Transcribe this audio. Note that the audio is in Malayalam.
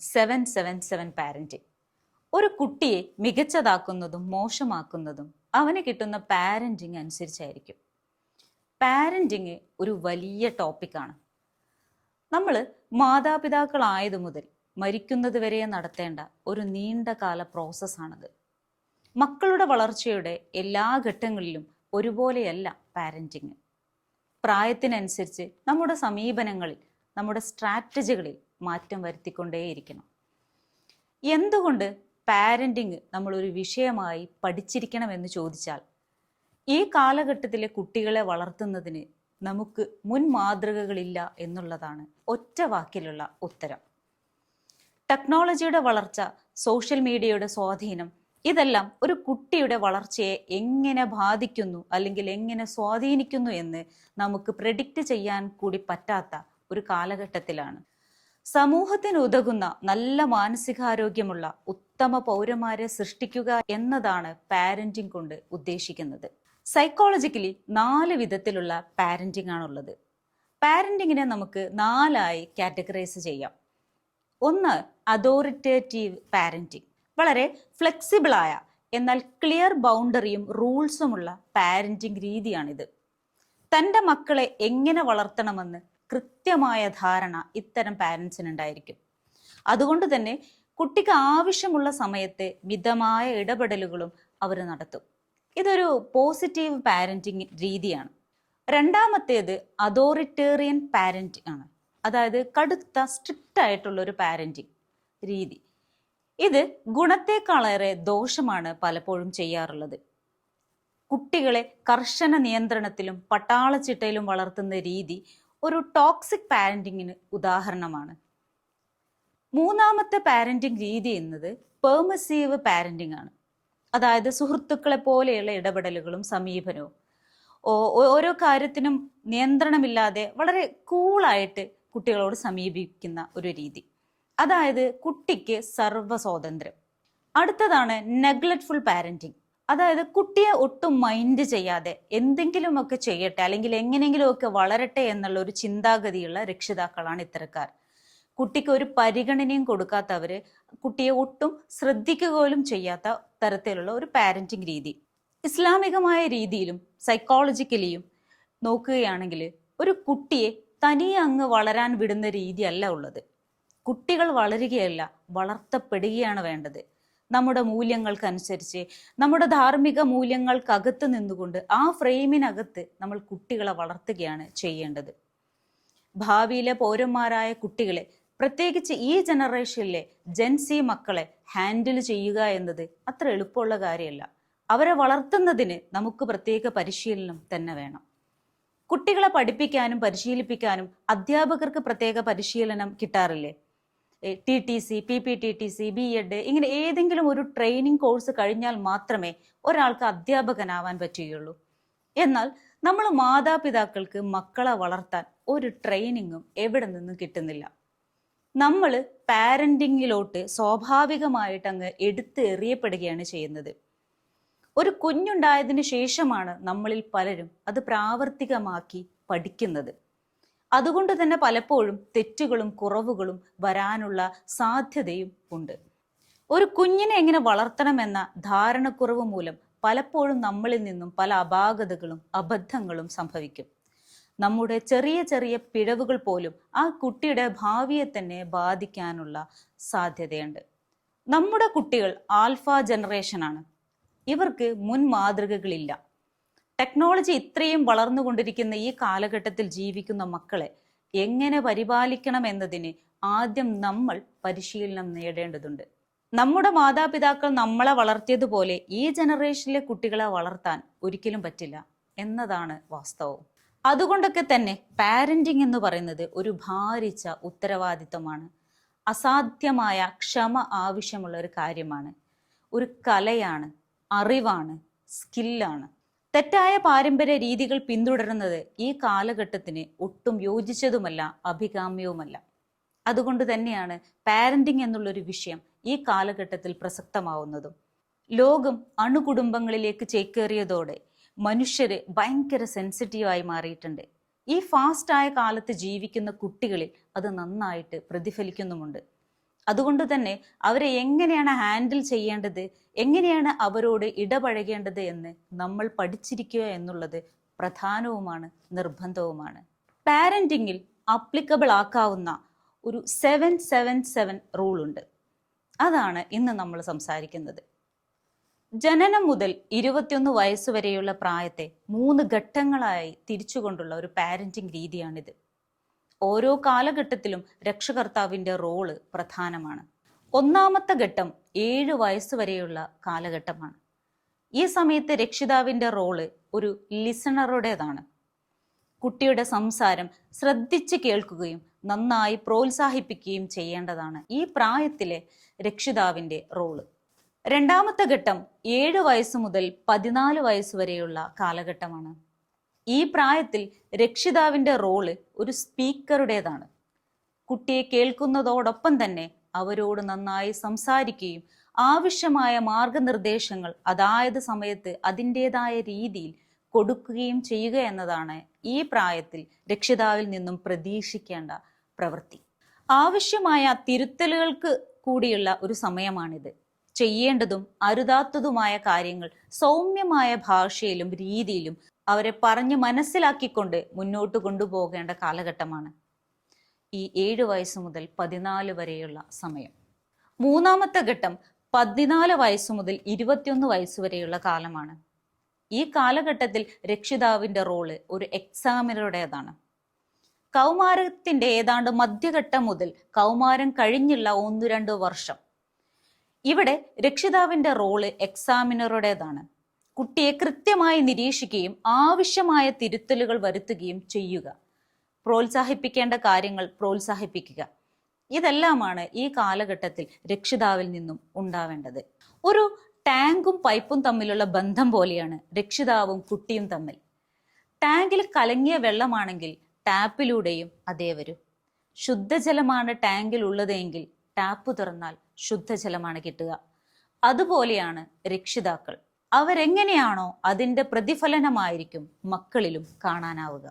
സെവൻ സെവൻ സെവൻ പാരന്റിങ് ഒരു കുട്ടിയെ മികച്ചതാക്കുന്നതും മോശമാക്കുന്നതും അവന് കിട്ടുന്ന പാരന്റിങ് അനുസരിച്ചായിരിക്കും. പാരന്റിങ് ഒരു വലിയ ടോപ്പിക്കാണ് നമ്മൾ മാതാപിതാക്കളായതു മുതൽ മരിക്കുന്നത് വരെ നടത്തേണ്ട ഒരു നീണ്ടകാല പ്രോസസ്സാണത് മക്കളുടെ വളർച്ചയുടെ എല്ലാ ഘട്ടങ്ങളിലും ഒരുപോലെയല്ല പാരന്റിങ് പ്രായത്തിനനുസരിച്ച് നമ്മുടെ സമീപനങ്ങളിൽ നമ്മുടെ സ്ട്രാറ്റജികളിൽ മാറ്റം വരുത്തിക്കൊണ്ടേയിരിക്കണം. എന്തുകൊണ്ട് പാരന്റിങ് നമ്മളൊരു വിഷയമായി പഠിച്ചിരിക്കണമെന്ന് ചോദിച്ചാൽ ഈ കാലഘട്ടത്തിലെ കുട്ടികളെ വളർത്തുന്നതിന് നമുക്ക് മുൻ മാതൃകകളില്ല എന്നുള്ളതാണ് ഒറ്റ വാക്കിലുള്ള ഉത്തരം. ടെക്നോളജിയുടെ വളർച്ച സോഷ്യൽ മീഡിയയുടെ സ്വാധീനം ഇതെല്ലാം ഒരു കുട്ടിയുടെ വളർച്ചയെ എങ്ങനെ ബാധിക്കുന്നു അല്ലെങ്കിൽ എങ്ങനെ സ്വാധീനിക്കുന്നു എന്ന് നമുക്ക് പ്രെഡിക്റ്റ് ചെയ്യാൻ കൂടി പറ്റാത്ത ഒരു കാലഘട്ടത്തിലാണ്. സമൂഹത്തിന് ഉതകുന്ന നല്ല മാനസികാരോഗ്യമുള്ള ഉത്തമ പൗരന്മാരെ സൃഷ്ടിക്കുക എന്നതാണ് പാരന്റിംഗ് കൊണ്ട് ഉദ്ദേശിക്കുന്നത്. സൈക്കോളജിക്കലി നാല് വിധത്തിലുള്ള പാരന്റിംഗ് ആണുള്ളത്. പാരന്റിങ്ങിനെ നമുക്ക് നാലായി കാറ്റഗറൈസ് ചെയ്യാം. ഒന്ന് അതോറിറ്റേറ്റീവ് പാരന്റിംഗ് വളരെ ഫ്ലെക്സിബിളായ എന്നാൽ ക്ലിയർ ബൗണ്ടറിയും റൂൾസുമുള്ള പാരന്റിംഗ് രീതിയാണിത്. തന്റെ മക്കളെ എങ്ങനെ വളർത്തണമെന്ന് കൃത്യമായ ധാരണ ഇത്തരം പാരൻസിനുണ്ടായിരിക്കും അതുകൊണ്ട് തന്നെ കുട്ടിക്ക് ആവശ്യമുള്ള സമയത്ത് മിതമായ ഇടപെടലുകളും അവർ നടത്തും. ഇതൊരു പോസിറ്റീവ് പാരന്റിങ് രീതിയാണ്. രണ്ടാമത്തേത് അതോറിറ്റേറിയൻ പാരന്റ് ആണ്. അതായത് കടുത്ത സ്ട്രിക്റ്റ് ആയിട്ടുള്ള ഒരു പാരന്റിങ് രീതി. ഇത് ഗുണത്തെക്കാളേറെ ദോഷമാണ് പലപ്പോഴും ചെയ്യാറുള്ളത്. കുട്ടികളെ കർശന നിയന്ത്രണത്തിലും പട്ടാളച്ചിട്ടയിലും വളർത്തുന്ന രീതി ഒരു ടോക്സിക് പാരന്റിങ്ങിന് ഉദാഹരണമാണ്. മൂന്നാമത്തെ പാരന്റിങ് രീതി എന്നത് പെർമസീവ് പാരന്റിങ് ആണ്. അതായത് സുഹൃത്തുക്കളെ പോലെയുള്ള ഇടപെടലുകളും സമീപനവും. ഓരോ കാര്യത്തിനും നിയന്ത്രണമില്ലാതെ വളരെ കൂളായിട്ട് കുട്ടികളോട് സമീപിക്കുന്ന ഒരു രീതി. അതായത് കുട്ടിക്ക് സർവ സ്വാതന്ത്ര്യം അടുത്തതാണ് നെഗ്ലറ്റ്ഫുൾ പാരന്റിങ് അതായത് കുട്ടിയെ ഒട്ടും മൈൻഡ് ചെയ്യാതെ എന്തെങ്കിലുമൊക്കെ ചെയ്യട്ടെ അല്ലെങ്കിൽ എങ്ങനെയെങ്കിലുമൊക്കെ വളരട്ടെ എന്നുള്ള ഒരു ചിന്താഗതിയുള്ള രക്ഷിതാക്കളാണ് ഇത്തരക്കാർ. കുട്ടിക്ക് ഒരു പരിഗണനയും കൊടുക്കാത്തവര് കുട്ടിയെ ഒട്ടും ശ്രദ്ധിക്കുക പോലും ചെയ്യാത്ത തരത്തിലുള്ള ഒരു പാരന്റിങ് രീതി. ഇസ്ലാമികമായ രീതിയിലും സൈക്കോളജിക്കലിയും നോക്കുകയാണെങ്കിൽ ഒരു കുട്ടിയെ തനിയെ അങ്ങ് വളരാൻ വിടുന്ന രീതിയല്ല ഉള്ളത്. കുട്ടികൾ വളരുകയല്ല വളർത്തപ്പെടുകയാണ് വേണ്ടത്. നമ്മുടെ മൂല്യങ്ങൾക്കനുസരിച്ച് നമ്മുടെ ധാർമ്മിക മൂല്യങ്ങൾക്കകത്ത് നിന്നുകൊണ്ട് ആ ഫ്രെയിമിനകത്ത് നമ്മൾ കുട്ടികളെ വളർത്തുകയാണ് ചെയ്യേണ്ടത്. ഭാവിയിലെ പൗരന്മാരായ കുട്ടികളെ പ്രത്യേകിച്ച് ഈ ജനറേഷനിലെ ജെൻസി മക്കളെ ഹാൻഡിൽ ചെയ്യുക എന്നത് അത്ര എളുപ്പമുള്ള കാര്യമല്ല. അവരെ വളർത്തുന്നതിന് നമുക്ക് പ്രത്യേക പരിശീലനം തന്നെ വേണം. കുട്ടികളെ പഠിപ്പിക്കാനും പരിശീലിപ്പിക്കാനും അധ്യാപകർക്ക് പ്രത്യേക പരിശീലനം കിട്ടാറില്ലേ? T T C P P T T C B Ed ഇങ്ങനെ ഏതെങ്കിലും ഒരു ട്രെയിനിങ് കോഴ്സ് കഴിഞ്ഞാൽ മാത്രമേ ഒരാൾക്ക് അധ്യാപകനാവാൻ പറ്റുകയുള്ളൂ. എന്നാൽ നമ്മൾ മാതാപിതാക്കൾക്ക് മക്കളെ വളർത്താൻ ഒരു ട്രെയിനിങ്ങും എവിടെ നിന്നും കിട്ടുന്നില്ല. നമ്മൾ പാരന്റിങ്ങിലോട്ട് സ്വാഭാവികമായിട്ട് അങ്ങ് എടുത്ത് എറിയപ്പെടുകയാണ് ചെയ്യുന്നത്. ഒരു കുഞ്ഞുണ്ടായതിനു ശേഷമാണ് നമ്മളിൽ പലരും അത് പ്രാവർത്തികമാക്കി പഠിക്കുന്നത്. അതുകൊണ്ട് തന്നെ പലപ്പോഴും തെറ്റുകളും കുറവുകളും വരാനുള്ള സാധ്യതയും ഉണ്ട്. ഒരു കുഞ്ഞിനെ എങ്ങനെ വളർത്തണമെന്ന ധാരണക്കുറവ് മൂലം പലപ്പോഴും നമ്മളിൽ നിന്നും പല അപാകതകളും അബദ്ധങ്ങളും സംഭവിക്കും. നമ്മുടെ ചെറിയ ചെറിയ പിഴവുകൾ പോലും ആ കുട്ടിയുടെ ഭാവിയെ തന്നെ ബാധിക്കാനുള്ള സാധ്യതയുണ്ട്. നമ്മുടെ കുട്ടികൾ ആൽഫ ജനറേഷനാണ്. ഇവർക്ക് മുൻ മാതൃകകളില്ല ടെക്നോളജി ഇത്രയും വളർന്നുകൊണ്ടിരിക്കുന്ന ഈ കാലഘട്ടത്തിൽ ജീവിക്കുന്ന മക്കളെ എങ്ങനെ പരിപാലിക്കണം എന്നതിന് ആദ്യം നമ്മൾ പരിശീലനം നേടേണ്ടതുണ്ട്. നമ്മുടെ മാതാപിതാക്കൾ നമ്മളെ വളർത്തിയതുപോലെ ഈ ജനറേഷനിലെ കുട്ടികളെ വളർത്താൻ ഒരിക്കലും പറ്റില്ല എന്നതാണ് വാസ്തവം. അതുകൊണ്ടൊക്കെ തന്നെ പാരന്റിങ് എന്ന് പറയുന്നത് ഒരു ഭാരിച്ച ഉത്തരവാദിത്തമാണ് അസാധ്യമായ ക്ഷമ ആവശ്യമുള്ള ഒരു കാര്യമാണ്. ഒരു കലയാണ് അറിവാണ് സ്കില്ലാണ്. തെറ്റായ പാരമ്പര്യ രീതികൾ പിന്തുടരുന്നത് ഈ കാലഘട്ടത്തിന് ഒട്ടും യോജിച്ചതുമല്ല അഭികാമ്യവുമല്ല. അതുകൊണ്ട് തന്നെയാണ് പാരന്റിങ് എന്നുള്ളൊരു വിഷയം ഈ കാലഘട്ടത്തിൽ പ്രസക്തമാവുന്നതും. ലോകം അണുകുടുംബങ്ങളിലേക്ക് ചേക്കേറിയതോടെ മനുഷ്യര് ഭയങ്കര സെൻസിറ്റീവായി മാറിയിട്ടുണ്ട്. ഈ ഫാസ്റ്റായ കാലത്ത് ജീവിക്കുന്ന കുട്ടികളിൽ അത് നന്നായിട്ട് പ്രതിഫലിക്കുന്നുമുണ്ട്. അതുകൊണ്ട് തന്നെ അവരെ എങ്ങനെയാണ് ഹാൻഡിൽ ചെയ്യേണ്ടത്? എങ്ങനെയാണ് അവരോട് ഇടപഴകേണ്ടത് എന്ന് നമ്മൾ പഠിച്ചിരിക്കുക എന്നുള്ളത് പ്രധാനവുമാണ് നിർബന്ധവുമാണ്. പാരന്റിങ്ങിൽ അപ്ലിക്കബിൾ ആക്കാവുന്ന ഒരു സെവൻ സെവൻ സെവൻ റൂൾ ഉണ്ട്. അതാണ് ഇന്ന് നമ്മൾ സംസാരിക്കുന്നത്. ജനനം മുതൽ ഇരുപത്തിയൊന്ന് വയസ്സ് വരെയുള്ള പ്രായത്തെ മൂന്ന് ഘട്ടങ്ങളായി തിരിച്ചുകൊണ്ടുള്ള ഒരു പാരന്റിങ് രീതിയാണിത്. ഓരോ കാലഘട്ടത്തിലും രക്ഷകർത്താവിന്റെ റോൾ പ്രധാനമാണ്. ഒന്നാമത്തെ ഘട്ടം ഏഴ് വയസ്സ് വരെയുള്ള കാലഘട്ടമാണ്. ഈ സമയത്ത് രക്ഷിതാവിന്റെ റോൾ ഒരു ലിസണറുടേതാണ്. കുട്ടിയുടെ സംസാരം ശ്രദ്ധിച്ച് കേൾക്കുകയും നന്നായി പ്രോത്സാഹിപ്പിക്കുകയും ചെയ്യേണ്ടതാണ് ഈ പ്രായത്തിലെ രക്ഷിതാവിന്റെ റോൾ. രണ്ടാമത്തെ ഘട്ടം ഏഴ് വയസ്സ് മുതൽ പതിനാല് വയസ്സ് വരെയുള്ള കാലഘട്ടമാണ്. ഈ പ്രായത്തിൽ രക്ഷിതാവിന്റെ റോൾ ഒരു സ്പീക്കറുടേതാണ്. കുട്ടിയെ കേൾക്കുന്നതോടൊപ്പം തന്നെ അവരോട് നന്നായി സംസാരിക്കുകയും ആവശ്യമായ മാർഗനിർദ്ദേശങ്ങൾ അതായത് സമയത്ത് അതിന്റെതായ രീതിയിൽ കൊടുക്കുകയും ചെയ്യുക എന്നതാണ് ഈ പ്രായത്തിൽ രക്ഷിതാവിൽ നിന്നും പ്രതീക്ഷിക്കേണ്ട പ്രവൃത്തി. ആവശ്യമായ തിരുത്തലുകൾക്ക് കൂടിയുള്ള ഒരു സമയമാണിത്. ചെയ്യേണ്ടതും അരുതാത്തതുമായ കാര്യങ്ങൾ സൗമ്യമായ ഭാഷയിലും രീതിയിലും അവരെ പറഞ്ഞ് മനസ്സിലാക്കിക്കൊണ്ട് മുന്നോട്ട് കൊണ്ടുപോകേണ്ട കാലഘട്ടമാണ്. ഈ ഏഴ് വയസ്സ് മുതൽ പതിനാല് വരെയുള്ള സമയം. മൂന്നാമത്തെ ഘട്ടം പതിനാല് വയസ്സ് മുതൽ ഇരുപത്തിയൊന്ന് വയസ്സ് വരെയുള്ള കാലമാണ്. ഈ കാലഘട്ടത്തിൽ രക്ഷിതാവിന്റെ റോൾ ഒരു എക്സാമിനറുടേതാണ്. കൗമാരത്തിന്റെ ഏതാണ്ട് മധ്യഘട്ടം മുതൽ കൗമാരം കഴിഞ്ഞുള്ള ഒന്ന് രണ്ട് വർഷം. ഇവിടെ രക്ഷിതാവിന്റെ റോൾ എക്സാമിനറുടേതാണ്. കുട്ടിയെ കൃത്യമായി നിരീക്ഷിക്കുകയും ആവശ്യമായ തിരുത്തലുകൾ വരുത്തുകയും ചെയ്യുക. പ്രോത്സാഹിപ്പിക്കേണ്ട കാര്യങ്ങൾ പ്രോത്സാഹിപ്പിക്കുക. ഇതെല്ലാമാണ് ഈ കാലഘട്ടത്തിൽ രക്ഷിതാവിൽ നിന്നും ഉണ്ടാവേണ്ടത്. ഒരു ടാങ്കും പൈപ്പും തമ്മിലുള്ള ബന്ധം പോലെയാണ് രക്ഷിതാവും കുട്ടിയും തമ്മിൽ. ടാങ്കിൽ കലങ്ങിയ വെള്ളമാണെങ്കിൽ ടാപ്പിലൂടെയും അതേ വരും. ശുദ്ധജലമാണ് ടാങ്കിൽ ഉള്ളതെങ്കിൽ ടാപ്പ് തുറന്നാൽ ശുദ്ധജലമാണ് കിട്ടുക. അതുപോലെയാണ് രക്ഷിതാക്കൾ. അവരെങ്ങനെയാണോ അതിന്റെ പ്രതിഫലനമായിരിക്കും മക്കളിലും കാണാനാവുക.